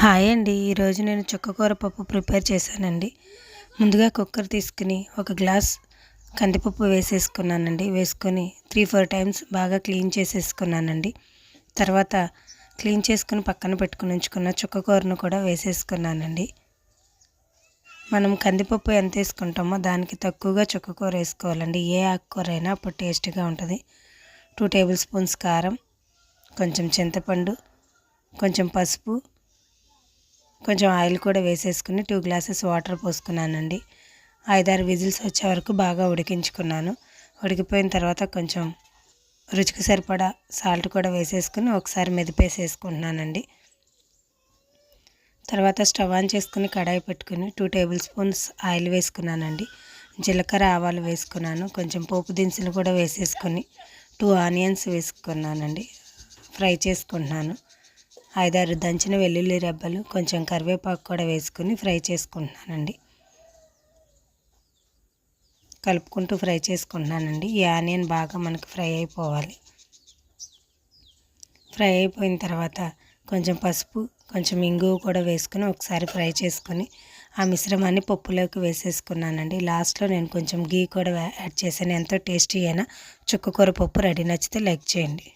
Hi అండి. ఈరోజు నేను చుక్కకూర పప్పు ప్రిపేర్ చేశానండి. ముందుగా కుక్కర్ తీసుకుని ఒక గ్లాస్ కందిపప్పు వేసేసుకున్నానండి. వేసుకొని త్రీ ఫోర్ టైమ్స్ బాగా క్లీన్ చేసేసుకున్నానండి. తర్వాత క్లీన్ చేసుకుని పక్కన పెట్టుకుని ఉంచుకున్న చుక్కకూరను కూడా వేసేసుకున్నానండి. మనం కందిపప్పు ఎంత వేసుకుంటామో దానికి తక్కువగా చుక్కకూర వేసుకోవాలండి. ఏ ఆకుకూర అయినా అప్పుడు టేస్ట్గా ఉంటుంది. టూ టేబుల్ స్పూన్స్ కారం కొంచెం చింతపండు కొంచెం పసుపు కొంచెం ఆయిల్ కూడా వేసేసుకుని టూ గ్లాసెస్ వాటర్ పోసుకున్నానండి. ఐదారు విజిల్స్ వచ్చే వరకు బాగా ఉడికించుకున్నాను. ఉడికిపోయిన తర్వాత కొంచెం రుచికి సరిపడా సాల్ట్ కూడా వేసేసుకుని ఒకసారి మెదిపేసేసుకుంటున్నానండి. తర్వాత స్టవ్ ఆన్ చేసుకుని కడాయి పెట్టుకుని టూ టేబుల్ స్పూన్స్ ఆయిల్ వేసుకున్నానండి. జీలకర్ర ఆవాలు వేసుకున్నాను. కొంచెం పోపు దినుసులు కూడా వేసేసుకొని టూ ఆనియన్స్ వేసుకున్నానండి. ఫ్రై చేసుకుంటున్నాను. ఐదారు దంచిన వెల్లుల్లి రెబ్బలు కొంచెం కరివేపాకు కూడా వేసుకుని ఫ్రై చేసుకుంటున్నానండి. కలుపుకుంటూ ఫ్రై చేసుకుంటున్నానండి. ఈ ఆనియన్ బాగా మనకు ఫ్రై అయిపోవాలి. ఫ్రై అయిపోయిన తర్వాత కొంచెం పసుపు కొంచెం ఇంగువ కూడా వేసుకుని ఒకసారి ఫ్రై చేసుకొని ఆ మిశ్రమాన్ని పప్పులోకి వేసేసుకున్నానండి. లాస్ట్లో నేను కొంచెం గీ కూడా యాడ్ చేశాను. ఎంతో టేస్టీ అయినా చుక్కకూర పప్పు రెడీ నచ్చితే లైక్ చేయండి.